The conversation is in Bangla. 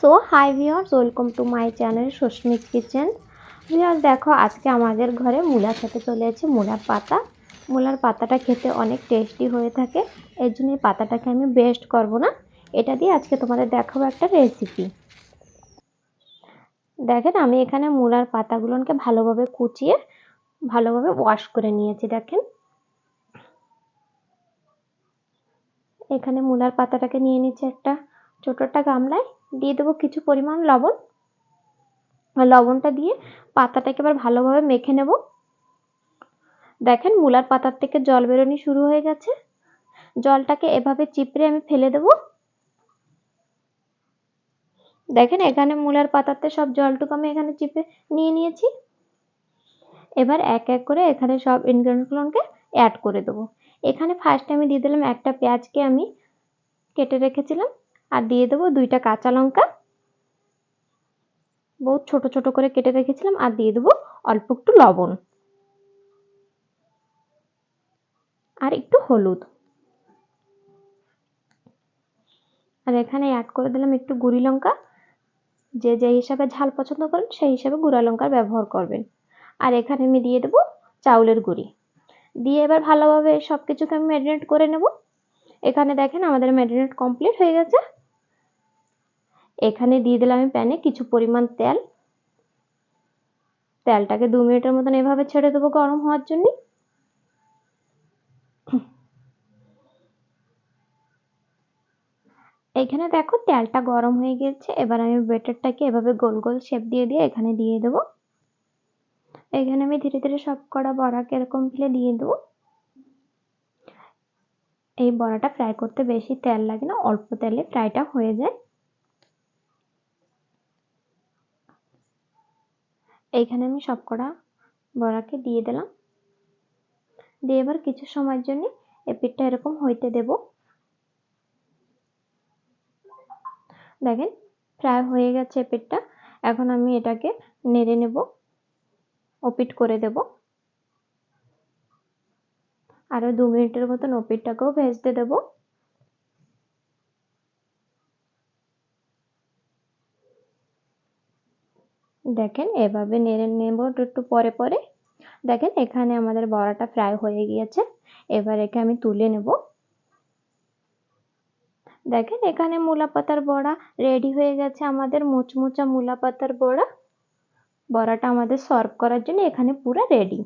So hi viewers welcome to my channel Susmit kitchen viewers দেখো, আজকে আমাদের ঘরে মূলা খেতে চলে এসেছে মূলার পাতা। মূলার পাতাটা খেতে অনেক টেস্টি হয়ে থাকে। এর জন্য এই পাতাটাকে আমি বেস্ট করব না। এটা দিয়ে আজকে তোমাদের দেখাবো একটা রেসিপি দেখেন, আমি এখানে মূলার পাতাগুলোকে ভালোভাবে কুচিয়ে, ভালোভাবে ওয়াশ করে নিয়েছি, দেখেন। এখানে মূলার পাতাটাকে নিয়ে নিচ্ছে একটা ছোট একটা গামলায়। দিয়ে দেবো কিছু পরিমাণ লবণ। লবণটা দিয়ে পাতাটাকে এবার ভালোভাবে মেখে নেব। দেখেন মূলার পাতার থেকে জল বেরোনি শুরু হয়ে গেছে। জলটাকে এভাবে চিপড়ে আমি ফেলে দেব। দেখেন এখানে মূলার পাতাতে সব জলটুকু আমি এখানে চিপে নিয়ে নিয়েছি। এবার এক এক করে এখানে সব ইনগ্রেডিয়েন্টগুলোকে অ্যাড করে দেবো। এখানে ফার্স্টে আমি দিয়ে দিলাম একটা পেঁয়াজকে আমি কেটে রেখেছিলাম। আর দিয়ে দেবো দুইটা কাঁচা লঙ্কা। বহুত ছোট ছোট করে কেটে রেখেছিলাম আর দিয়ে দেবো অল্প একটু লবণ। আর একটু হলুদ। আর এখানে অ্যাড করে দিলাম একটু গুঁড়ি লঙ্কা। যে যে হিসাবে ঝাল পছন্দ করেন, সেই হিসাবে গুঁড়া লঙ্কার ব্যবহার করবেন। আর এখানে আমি দিয়ে দেবো চাউলের গুঁড়ি। দিয়ে এবার ভালোভাবে সব কিছুকে আমি ম্যারিনেট করে নেব। এখানে দেখেন আমাদের ম্যারিনেট কমপ্লিট হয়ে গেছে। এখানে দিয়ে দিলাম আমি প্যানে কিছু পরিমাণ তেল। তেলটাকে দু মিনিটের মতন এভাবে ছেড়ে দেবো গরম হওয়ার জন্য। এখানে দেখো তেলটা গরম হয়ে গেছে। এবার আমি বেটারটাকে এভাবে গোল গোল শেপ দিয়ে দিয়ে এখানে দিয়ে দেবো। এখানে আমি ধীরে ধীরে সব কটা বড়াকে এরকম ফেলে দিয়ে দেবো। এই বড়াটা ফ্রাই করতে বেশি তেল লাগে না, অল্প তেলে ফ্রাইটা হয়ে যায়। এইখানে আমি সব কটা বড়াকে দিয়ে দিলাম। দিয়ে এবার কিছু সময়ের জন্য এপিটটা এরকম হইতে দেব। দেখেন ফ্রাই হয়ে গেছে এপিটটা এখন আমি এটাকে নেড়ে নেব, ওপিট করে দেব। আরও দু মিনিটের মতন ওপিটটাকেও ভেজতে দেবো। দেখেন এভাবে নেড়ে নেব একটু পরে পরে। দেখেন এখানে আমাদের বড়াটা ফ্রাই হয়ে গিয়েছে। এবার একে আমি তুলে নেব। দেখেন এখানে মূলা পাতার বড়া রেডি হয়ে গেছে আমাদের, মুচমুচা মূলা পাতার বড়া। বড়াটা আমাদের সার্ভ করার জন্য এখানে পুরো রেডি